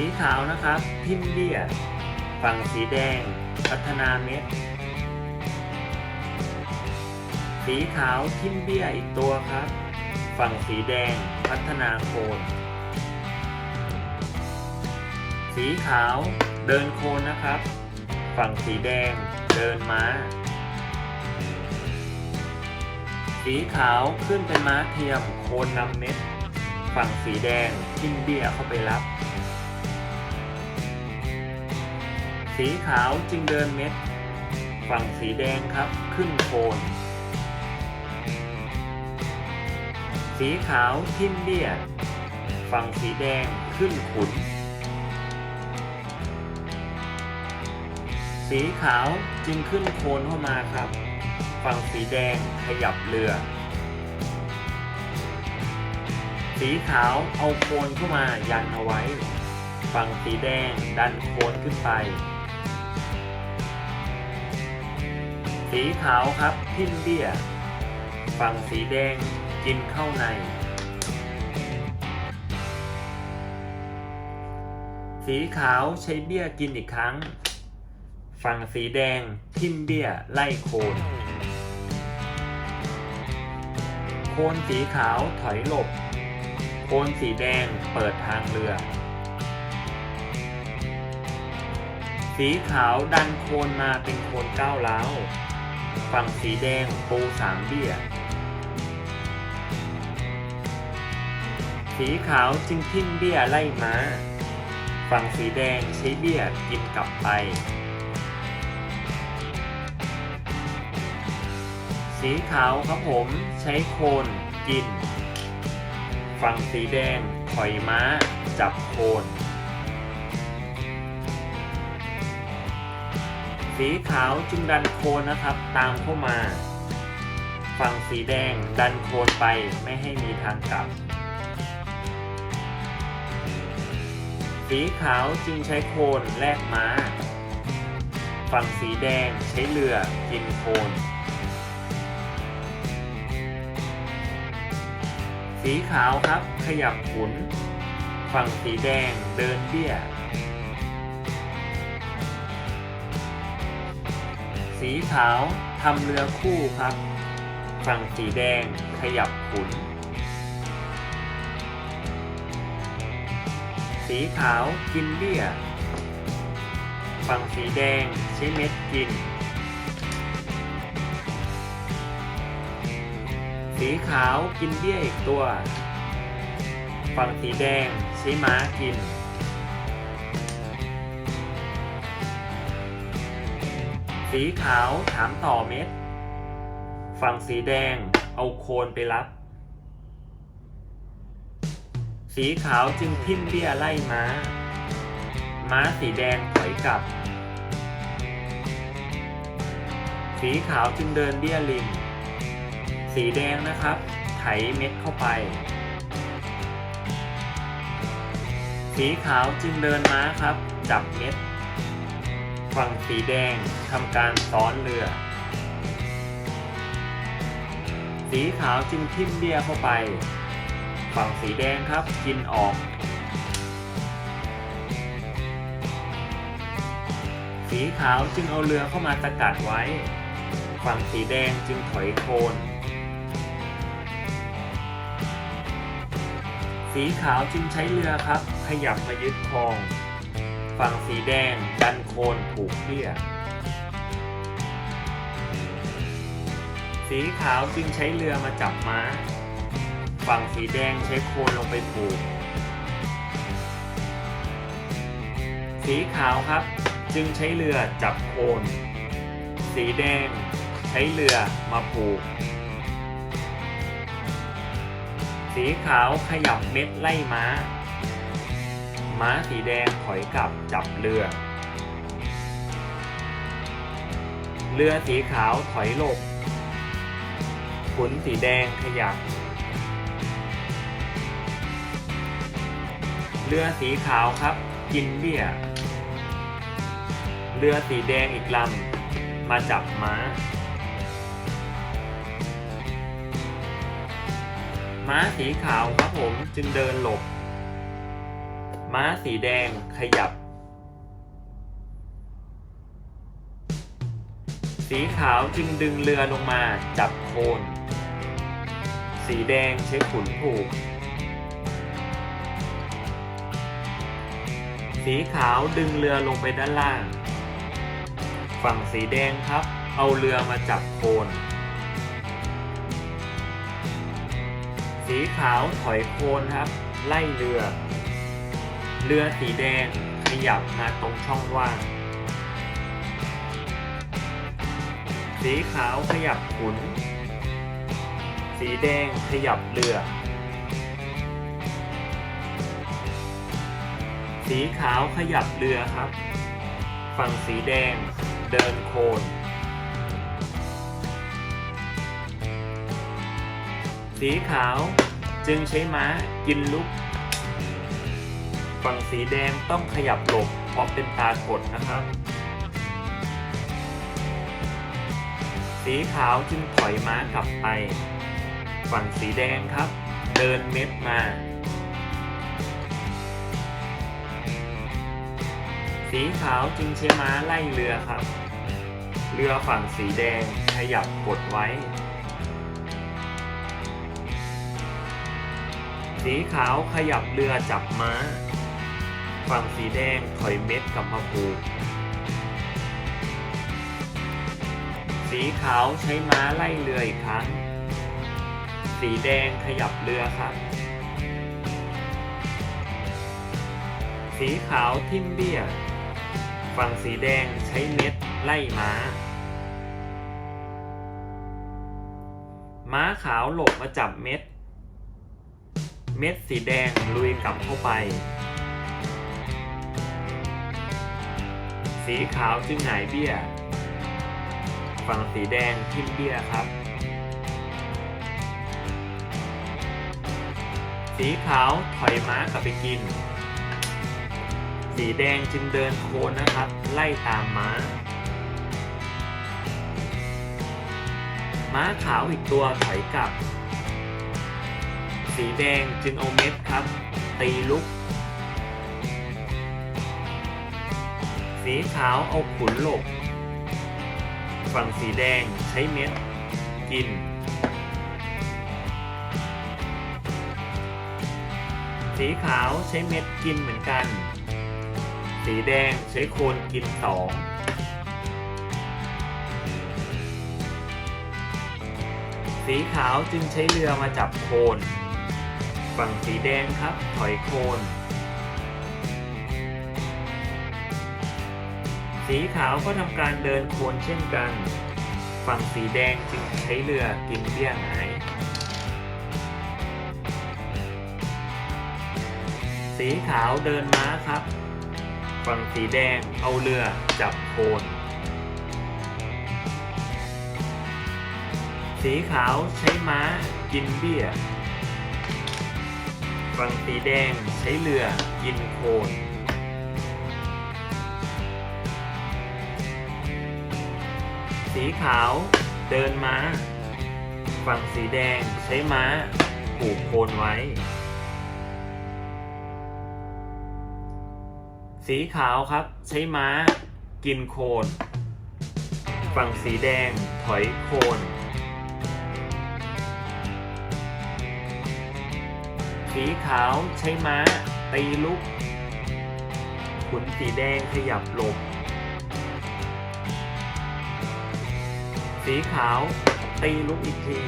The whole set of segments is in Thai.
สีขาวนะครับทิมพ์เบี้ยฝั่งสีแดง พัฒนาเม็ด สีขาวทิมพ์เบี้ยอีกตัวครับ ฝั่งสีแดง พัฒนาโคน สีขาวเดินโคนนะครับ ฝั่งสีแดงเดินม้า สีขาวขึ้นเป็นม้าเทียมโคนนำเม็ด ฝั่งสีแดงทิมพ์เบี้ยเข้าไปรับ สีขาวจึงเดินเม็ด ฝั่งสีแดงครับขึ้นโคนสีขาวทิมเบี้ย ฝั่งสีแดงขึ้นขุน สีขาวจึงขึ้นโคนเข้ามาครับ ฝั่งสีแดงขยับเรือ สีขาวเอาโคนเข้ามายันเอาไว้ ฝั่งสีแดงดันโคนขึ้นไป สีขาวครับทิ่มเบี้ย ฝั่งสีแดงกินเข้าใน สีขาวใช้เบี้ยกินอีกครั้ง ฝั่งสีแดงทิ่มเบี้ยไล่โคน โคนสีขาวถอยหลบ โคนสีแดงเปิดทางเรือ สีขาวดันโคนมาเป็นโคนก้าวร้าว ฝั่งสีแดงปูสามเบี้ย สีขาวจึงทิ่มเบี้ยไล่ม้า ฝั่งสีแดงใช้เบี้ยกินกลับไป สีขาวครับผมใช้โคนกิน ฝั่งสีแดงถอยม้าจับโคน สีขาวจึงดันโคนนะครับ ตามเข้ามา ฝั่งสีแดงดันโคนไปไม่ให้มีทางกลับ สีขาวจึงใช้โคนแลกม้า ฝั่งสีแดงใช้เรือกินโคนสีขาวครับขยับขุน ฝั่งสีแดงเดินเบี้ย สีขาวทำเรือคู่ครับ ฝั่งสีแดงขยับขุน สีขาวกินเบี้ย ฝั่งสีแดงใช้เม็ดกิน สีขาวกินเบี้ยอีกตัว ฝั่งสีแดงใช้ม้ากิน สีขาวถามต่อเม็ด ฝั่งสีแดงเอาโคนไปรับ สีขาวจึงทิ่มเบี้ยไล่ม้า ม้าสีแดงถอยกลับ สีขาวจึงเดินเบี้ยริมสีแดงนะครับ ไถเม็ดเข้าไป สีขาวจึงเดินม้าครับ จับเม็ด ฝั่งสีแดงทำการซ้อนเรือ สีขาวจึงทิ่มเบี้ยเข้าไป ฝั่งสีแดงครับกินออก สีขาวจึงเอาเรือเข้ามาสกัดไว้ ฝั่งสีแดงจึงถอยโคนสีขาวจึงใช้เรือครับ ขยับมายึดครอง ฝั่งสีแดง ดันโคนผูกเบี้ยสีขาวจึงใช้เรือมาจับม้า ฝั่งสีแดงใช้โคนลงไปผูก สีขาวครับจึงใช้เรือจับโคน สีแดงใช้เรือมาผูก สีขาวขยับเม็ดไล่ม้า ม้าสีแดงถอยกลับจับเรือ เรือสีขาวถอยหลบ ขุนสีแดงขยับ เรือสีขาวครับ กินเบี้ย เรือสีแดงอีกลำ มาจับม้า ม้าสีขาวครับผมจึงเดินหลบ ม้าสีแดงขยับ สีขาวจึงดึงเรือลงมาจับโคน สีแดงใช้ขุนผูก สีขาวดึงเรือลงไปด้านล่าง ฝั่งสีแดงครับ เอาเรือมาจับโคน สีขาวถอยโคนครับ ไล่เรือ เรือสีแดงขยับมาตรงช่องว่าง สีขาวขยับขุน สีแดงขยับเรือ สีขาวขยับเรือครับ ฝั่งสีแดงเดินโคนสีขาวจึงใช้ม้ากินลุก ฝั่งสีแดงต้องขยับหลบเพราะเป็นตากดนะครับ สีขาวจึงถอยม้ากลับไป ฝั่งสีแดงครับ เดินเม็ดมา สีขาวจึงใช้ม้าไล่เรือครับ เรือฝั่งสีแดงขยับกดไว้สีขาวขยับเรือจับม้า ฝั่งสีแดงถอยเม็ดกับมาผูสีขาวใช้ม้าไล่เรืออีกครั้ง สีแดงขยับเรือครับ สีขาวทิ่มเบี้ย ฝั่งสีแดงใช้เม็ดไล่ม้า ม้าขาวหลบมาจับเม็ด เม็ดสีแดงลุยกลับเข้าไป สีขาวจึงหงายเบี้ย ฝั่งสีแดงทิ่มเบี้ยครับ สีขาวถอยม้ากลับไปกิน สีแดงจึงเดินโคนนะครับ ไล่ตามม้า ม้าขาวอีกตัวถอยกลับ สีแดงจึงเอาเม็ดครับ ตีลุก สีขาวเอาขุนหลบ ฝั่งสีแดงใช้เม็ด กิน สีขาวใช้เม็ดกินเหมือนกัน สีแดงใช้โคนกินสองสีขาวจึงใช้เรือมาจับโคน ฝั่งสีแดงครับถอยโคน สีขาวก็ทำการเดินโคนเช่นกัน ฝั่งสีแดงจึงใช้เรือกินเบี้ยหายสีขาวเดินม้าครับ ฝั่งสีแดงเอาเรือจับโคนสีขาวใช้ม้ากินเบี้ย ฝั่งสีแดงใช้เรือกินโคน สีขาวเดินม้า ฝั่งสีแดงใช้ม้าผูกโคนไว้ สีขาวครับใช้ม้ากินโคน ฝั่งสีแดงถอยโคน สีขาวใช้ม้าตีลุก ขุนสีแดงขยับหลบ สีขาวตีลุกอีกที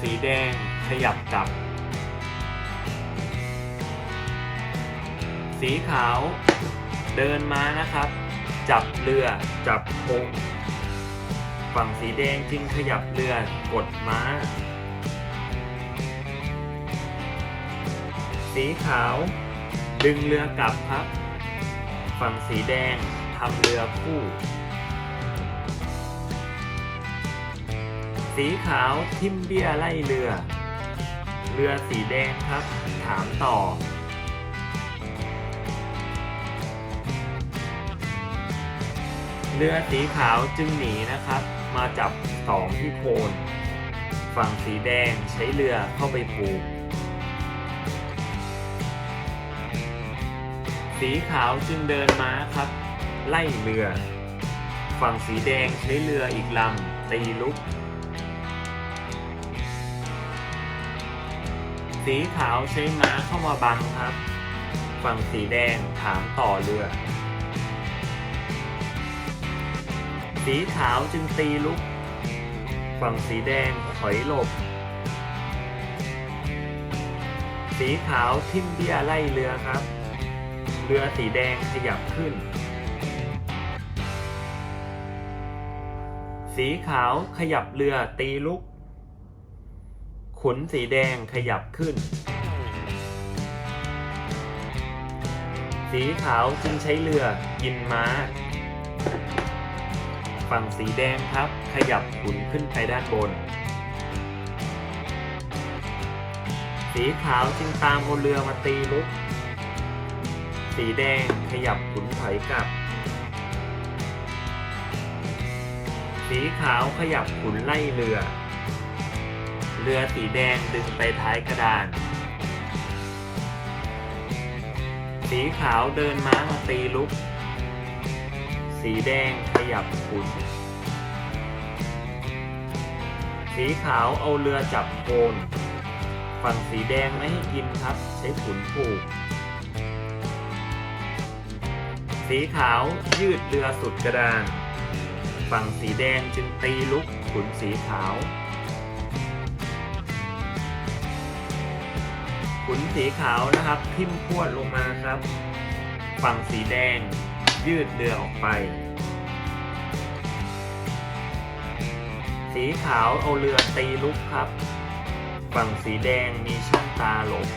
สีแดงขยับกลับ สีขาว เดินมานะครับ จับเรือจับธงฝั่งสีแดงจึงขยับเรือกดม้า สีขาว ดึงเรือกลับครับ ฝั่งสีแดงทำเรือคู่ สีขาวทิมเบี้ยไล่เรือ เรือสีแดงครับ ถามต่อ เรือสีขาวจึงหนีนะครับ มาจับสองที่โคนฝั่งสีแดงใช้เรือเข้าไปผูกสีขาวจึงเดินม้าครับ ไล่เรือ ฝั่งสีแดงใช้เรืออีกลำตีลุก สีขาวใช้ม้าเข้ามาบังครับ ฝั่งสีแดงถามต่อเรือ สีขาวจึงตีลุก ฝั่งสีแดงถอยหลบ สีขาวทิ่มเบี้ยไล่เรือครับ เรือสีแดงขยับขึ้น สีขาวขยับเรือตีลุก ขนสีแดงขยับขึ้น สีขาวจึงใช้เรือกินม้า ฝั่งสีแดงครับ ขยับขุนขึ้นไปด้านบน สีขาวจึงตามบนเรือมาตีลุก สีแดงขยับขุนถอยกลับ สีขาวขยับขุนไล่เรือ เรือสีแดงดึงไปท้ายกระดาน สีขาวเดินม้ามาตีลุก สีแดงขยับขุน สีขาวเอาเรือจับโคนฝั่งสีแดงไม่ให้กินครับ ใช้ขุนผูก สีขาวยืดเรือสุดกระดาน ฝั่งสีแดงจึงตีลุกขุนสีขาว นสีขาวนะครับทิ่มพรวดลงมาครับ ฝั่งสีแดงยืดเรือออกไป สีขาวเอาเรือตีลุกครับ ฝั่งสีแดงมีช่องตาหลบ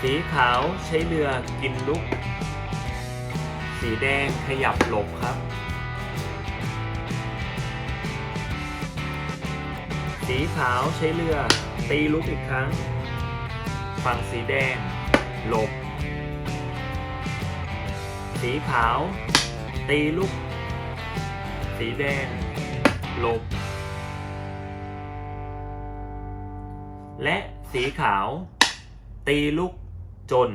สีขาวใช้เรือกินลุก สีแดงขยับหลบครับ สีขาวใช้เรือ ตีลุกอีกครั้ง ฝั่งสีแดง หลบ สีขาว ตีลุก สีแดง หลบ และสีขาว ตีลุกจน